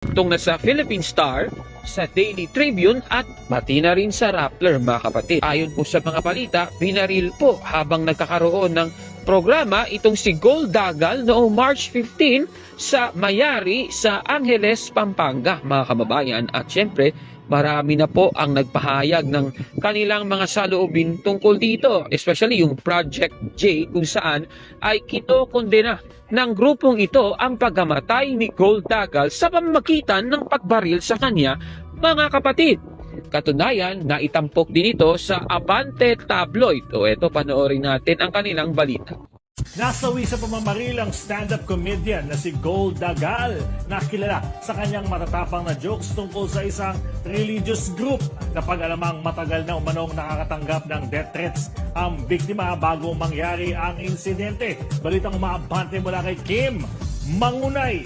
Itong nasa Philippine Star, sa Daily Tribune at pati na rin sa Rappler mga kapatid. Ayon po sa mga balita, binaril po habang nagkakaroon ng programa itong si Gold Dagal noong March 15 sa Mayari sa Angeles, Pampanga mga kababayan. At syempre, marami na po ang nagpahayag ng kanilang mga saloobin tungkol dito. Especially yung Project J kung saan ay kinokondena ng grupong ito ang pagkamatay ni Gold Dagal sa pamamagitan ng pagbaril sa kanya mga kapatid. Katunayan, naitampok din ito sa Abante Tabloid. O eto, panoorin natin ang kanilang balita. Nasawi sa pamamaril ang stand-up comedian na si Gold Dagal na kilala sa kanyang matatapang na jokes tungkol sa isang religious group na pag-alamang matagal na umanong nakakatanggap ng death threats ang biktima bago mangyari ang insidente. Balitang umaabante mula kay Kim Mangunay.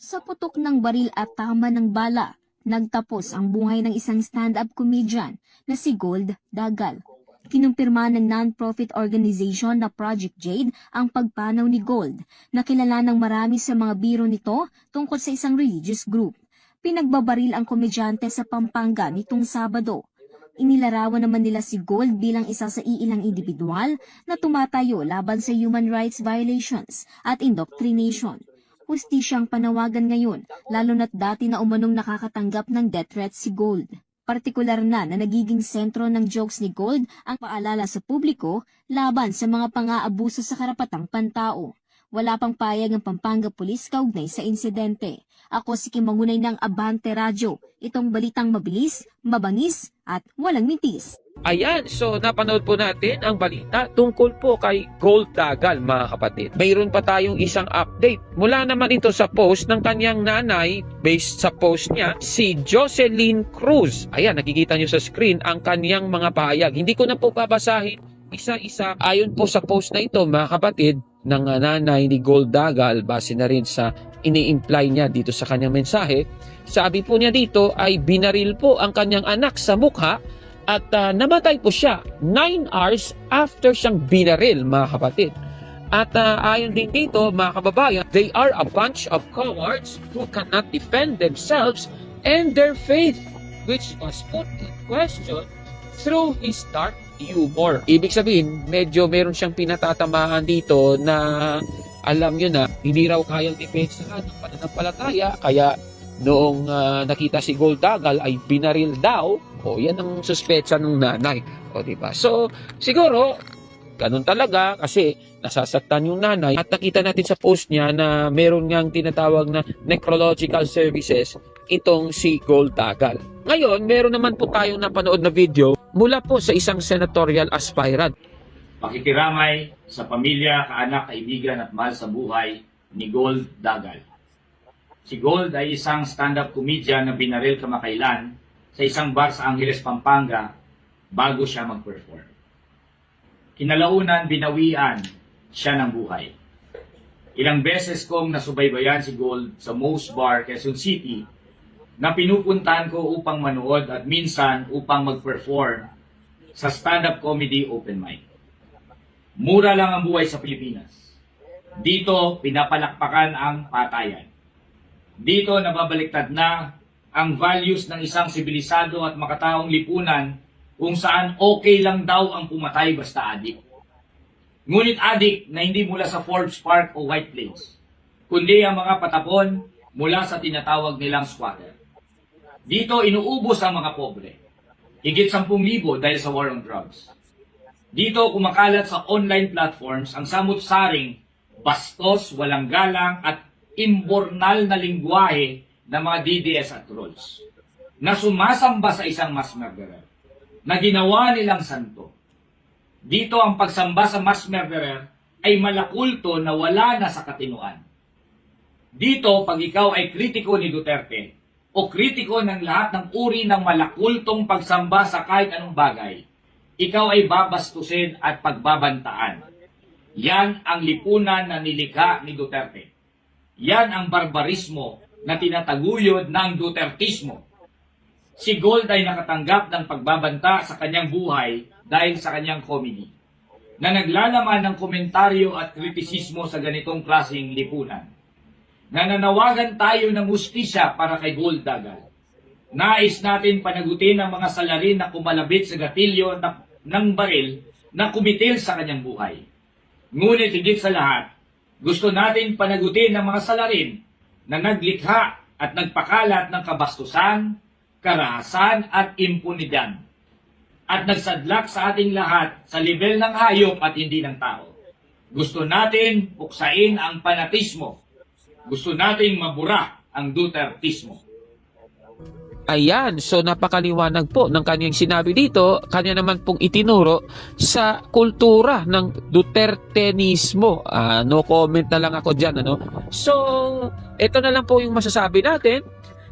Sa putok ng baril at tama ng bala, nagtapos ang buhay ng isang stand-up comedian na si Gold Dagal. Kinumpirma ng non-profit organization na Project Jade ang pagpanaw ni Gold na kilala ng marami sa mga biro nito tungkol sa isang religious group. Pinagbabaril ang komedyante sa Pampanga nitong Sabado. Inilarawan naman nila si Gold bilang isa sa iilang individual na tumatayo laban sa human rights violations at indoctrination hustisyang panawagan ngayon, lalo na't dati na umanong nakakatanggap ng death threat si Gold. Partikular na na nagiging sentro ng jokes ni Gold ang paalala sa publiko laban sa mga pang-aabuso sa karapatang pantao. Wala pang payag ang Pampanga Police kaugnay sa insidente. Ako si Kimangunay ng Abante Radio. Itong balitang mabilis, mabangis at walang mitis. Ayan, so napanood po natin ang balita tungkol po kay Gold Dagal mga kapatid. Mayroon pa tayong isang update. Mula naman ito sa post ng kanyang nanay, based sa post niya, si Jocelyn Cruz. Ayan, nakikita nyo sa screen ang kanyang mga pahayag. Hindi ko na po babasahin isa-isa. Ayon po sa post na ito mga kapatid, ng nanay ni Gold Dagal, base na rin sa ini-imply niya dito sa kanyang mensahe, sabi po niya dito ay binaril po ang kanyang anak sa mukha at uh, namatay po siya 9 hours after siyang binaril mga kapatid. At uh, ayon din dito mga kababayan, they are a bunch of cowards who cannot defend themselves and their faith which was put in question through his dark humor. Ibig sabihin, medyo meron siyang pinatatamaan dito na alam nyo na, hindi raw kayang depensahan ng pananampalataya, kaya noong ah, nakita si Gold Dagal ay binaril daw, o yan ang suspetsa ng nanay. O di ba? So, siguro, ganun talaga kasi nasasaktan yung nanay at nakita natin sa post niya na meron ngang tinatawag na necrological services itong si Gold Dagal. Ngayon, meron naman po tayong napanood na video mula po sa isang senatorial aspirant. Pakikiramay sa pamilya, kaanak, kaibigan at mahal sa buhay ni Gold Dagal. Si Gold ay isang stand-up comedian na binaril kamakailan sa isang bar sa Angeles, Pampanga bago siya mag-perform. Kinalaunan, binawian siya ng buhay. Ilang beses kong nasubaybayan si Gold sa Moose Bar, Quezon City na pinupuntahan ko upang manood at minsan upang mag-perform sa stand-up comedy open mic. Mura lang ang buhay sa Pilipinas. Dito, pinapalakpakan ang patayan. Dito, nababaliktad na ang values ng isang sibilisado at makataong lipunan kung saan okay lang daw ang pumatay basta adik. Ngunit adik na hindi mula sa Forbes Park o White Plains, kundi ang mga patapon mula sa tinatawag nilang squatter. Dito, inuubos ang mga pobre. Higit 10,000 dahil sa war on drugs. Dito kumakalat sa online platforms ang samut-saring bastos, walang galang at imbornal na lingwahe ng mga DDS at trolls na sumasamba sa isang mass murderer na ginawa nilang santo. Dito ang pagsamba sa mass murderer ay malakulto na wala na sa katinuan. Dito, pag ikaw ay kritiko ni Duterte o kritiko ng lahat ng uri ng malakultong pagsamba sa kahit anong bagay, ikaw ay babastusin at pagbabantaan. Yan ang lipunan na nilikha ni Duterte. Yan ang barbarismo na tinataguyod ng Dutertismo. Si Gold ay nakatanggap ng pagbabanta sa kanyang buhay dahil sa kanyang comedy na naglalaman ng komentaryo at kritisismo sa ganitong klaseng lipunan. nananawagan tayo ng ustisya para kay Gold Dagal. Nais natin panagutin ang mga salarin na kumalabit sa gatilyo na, ng baril na kumitil sa kanyang buhay. Ngunit higit sa lahat, gusto natin panagutin ang mga salarin na naglikha at nagpakalat ng kabastusan, karahasan at impunidad at nagsadlak sa ating lahat sa level ng hayop at hindi ng tao. Gusto natin puksain ang fanatismo. Gusto nating mabura ang Dutertismo. Ayan, so napakaliwanag po ng kanyang sinabi dito, kanya naman pong itinuro sa kultura ng Dutertenismo. Ah, no comment na lang ako dyan. Ano? So, ito na lang po yung masasabi natin.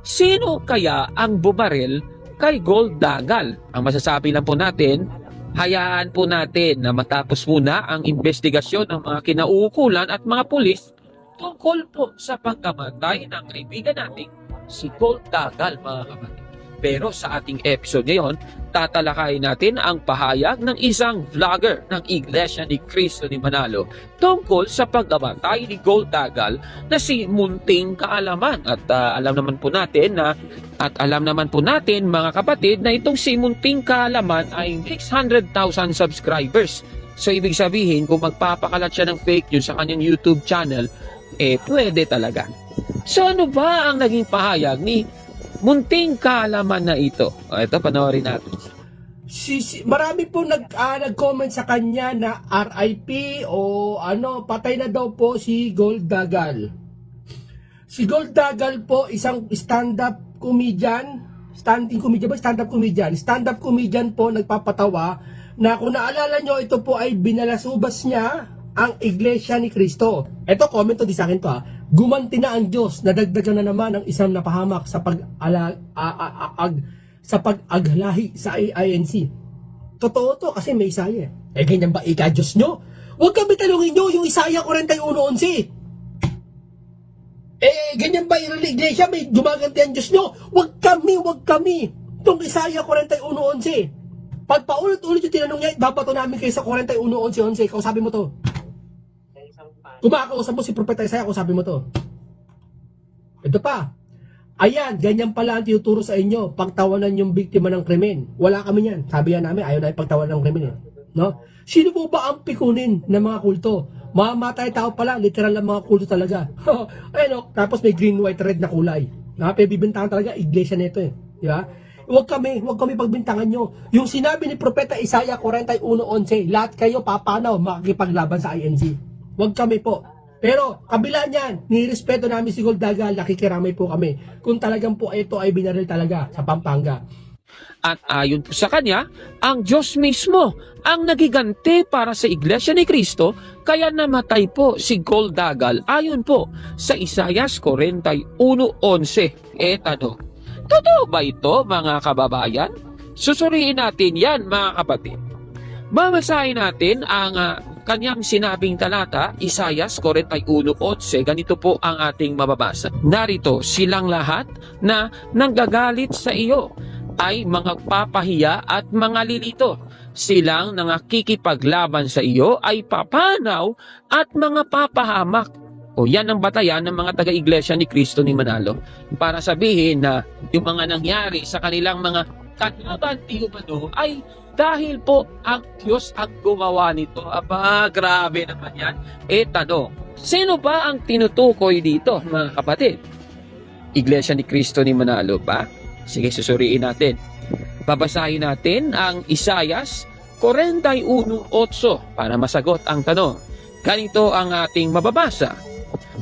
Sino kaya ang bumaril kay Gold Dagal? Ang masasabi lang po natin, hayaan po natin na matapos muna ang investigasyon ng mga kinauukulan at mga pulis tungkol po sa pagkamatay ng kaibigan nating si Gold Dagal mga kapatid. Pero sa ating episode ngayon, tatalakayin natin ang pahayag ng isang vlogger ng Iglesia ni Cristo ni Manalo tungkol sa pagkamatay ni Gold Dagal na si Munting Kaalaman. At ah, alam naman po natin na at alam naman po natin mga kapatid na itong si Munting Kaalaman ay 600,000 subscribers. So ibig sabihin kung magpapakalat siya ng fake news sa kanyang YouTube channel, eh pwede talaga. So ano ba ang naging pahayag ni munting kaalaman na ito? O, ito, panoorin natin. si, si- marami po nag ah, nag-comment sa kanya na RIP o ano patay na daw po si Gold Dagal. Si Gold Dagal po isang stand-up comedian, standing comedian ba stand-up comedian? Stand-up comedian po nagpapatawa na kung naalala nyo ito po ay binalasubas niya ang Iglesia ni Cristo. Ito comment to di sa akin to ha. Gumanti na ang Diyos, nadagdagan na naman ang isang napahamak sa pag ala, a- a- a- ag- sa pag-aglahi sa INC. Totoo to kasi may Isaiah. eh. Eh ganyan ba ika Diyos nyo? Huwag kami talungin nyo yung Isaiah 41.11. Eh ganyan ba yung iglesia may gumaganti ang Diyos nyo? Huwag kami, huwag kami. Itong Isaiah 41.11. Pag paulit-ulit yung tinanong niya, babato namin kayo sa 41.11. Ikaw sabi mo to. Kumakausap mo si Propeta Isaiah, kung sabi mo to. Ito pa, Ayan, ganyan pala ang tinuturo sa inyo. Pagtawanan yung biktima ng krimen. Wala kami yan. Sabi yan namin, ayaw na pagtawanan ng krimen. Eh. No? Sino po ba ang pikunin ng mga kulto? Mamamatay tao pala, literal ang mga kulto talaga. Ayun, oh, tapos may green, white, red na kulay. Na, bibintangan talaga, iglesia nito eh. Di ba? Huwag kami, huwag kami pagbintangan nyo. Yung sinabi ni Propeta Isaiah 41.11, lahat kayo papanaw makikipaglaban sa INC. Huwag kami po. Pero, kabila niyan, nirespeto namin si Gold Dagal, nakikiramay po kami. Kung talagang po ito ay binaril talaga sa Pampanga. At ayon po sa kanya, ang Diyos mismo ang nagiganti para sa Iglesia ni Cristo kaya namatay po si Gold Dagal ayon po sa Isayas 41.11. Eh tanong, totoo ba ito mga kababayan? Susuriin natin yan mga kapatid. Mamasahin natin ang ah, kanyang sinabing talata, Isayas 41.11, ganito po ang ating mababasa. Narito, silang lahat na nanggagalit sa iyo ay mga papahiya at mga lilito. Silang nangakikipaglaban sa iyo ay papanaw at mga papahamak. O yan ang batayan ng mga taga-iglesia ni Kristo ni Manalo para sabihin na yung mga nangyari sa kanilang mga katuban di umano ay dahil po ang Diyos ang gumawa nito. Aba, grabe naman yan. E tanong, sino ba ang tinutukoy dito mga kapatid? Iglesia ni Kristo ni Manalo ba? Sige, susuriin natin. Babasahin natin ang Isayas 41.8 para masagot ang tanong. Ganito ang ating mababasa.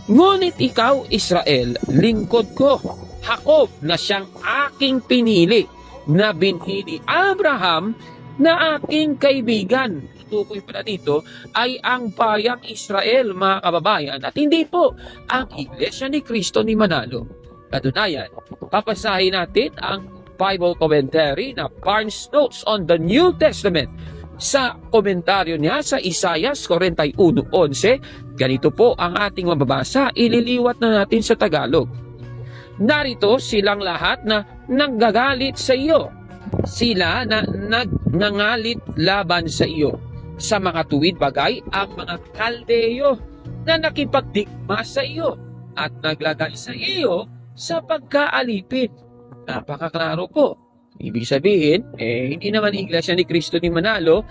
Ngunit ikaw, Israel, lingkod ko, Jacob na siyang aking pinili, na binhi ni Abraham na aking kaibigan. Tukoy pala dito ay ang bayang Israel, mga kababayan, at hindi po ang Iglesia ni Kristo ni Manalo. Katunayan, papasahin natin ang Bible commentary na Barnes Notes on the New Testament. Sa komentaryo niya sa Isayas 41.11, ganito po ang ating mababasa, ililiwat na natin sa Tagalog. Narito silang lahat na nanggagalit sa iyo. Sila na nagnangalit laban sa iyo. Sa mga tuwid bagay ang mga kaldeyo na nakipagdigma sa iyo at naglagay sa iyo sa pagkaalipin. Napakaklaro po. Ibig sabihin, eh, hindi naman Iglesia ni Cristo ni Manalo,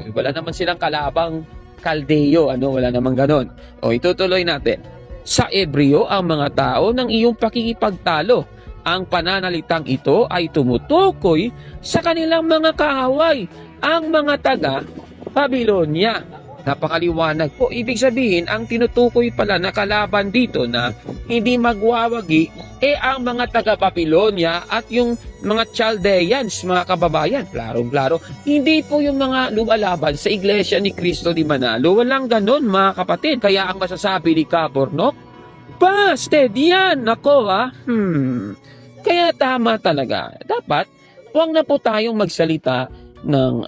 eh, wala naman silang kalabang kaldeyo, ano, wala namang ganon. O itutuloy natin. Sa Ebreo, ang mga tao ng iyong pakikipagtalo. Ang pananalitang ito ay tumutukoy sa kanilang mga kahaway, ang mga taga Babylonia. Napakaliwanag po. Ibig sabihin, ang tinutukoy pala na kalaban dito na hindi magwawagi, eh ang mga taga Babylonia at yung mga Chaldeans, mga kababayan. Klarong-klaro. Hindi po yung mga lumalaban sa Iglesia ni Cristo di Manalo. Walang ganon, mga kapatid. Kaya ang masasabi ni Caborno, Busted! Yan! Ako ha? Hmm. Kaya tama talaga. Dapat, huwag na po tayong magsalita ng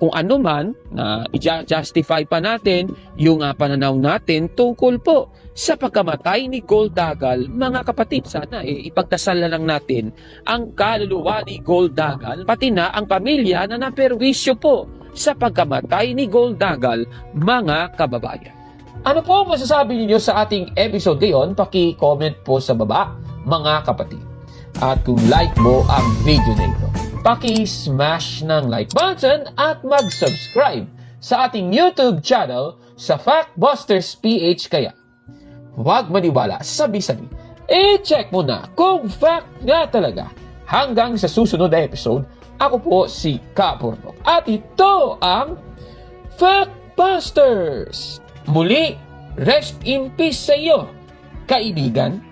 kung ano man na i-justify pa natin yung uh, pananaw natin tungkol po sa pagkamatay ni Goldagal. Mga kapatid, sana eh, ipagdasal na lang natin ang kaluluwa ni Goldagal, pati na ang pamilya na naperwisyo po sa pagkamatay ni Goldagal, mga kababayan. Ano po ang masasabi ninyo sa ating episode ngayon? Paki-comment po sa baba, mga kapatid. At kung like mo ang video na ito, paki-smash ng like button at mag-subscribe sa ating YouTube channel sa Factbusters PH kaya. Huwag maniwala, sabi-sabi. E-check mo na kung fact nga talaga. Hanggang sa susunod na episode, ako po si Kapurnok. At ito ang Factbusters! Muli, rest in peace sa iyo, kaibigan.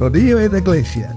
Rodillo et Iglesia,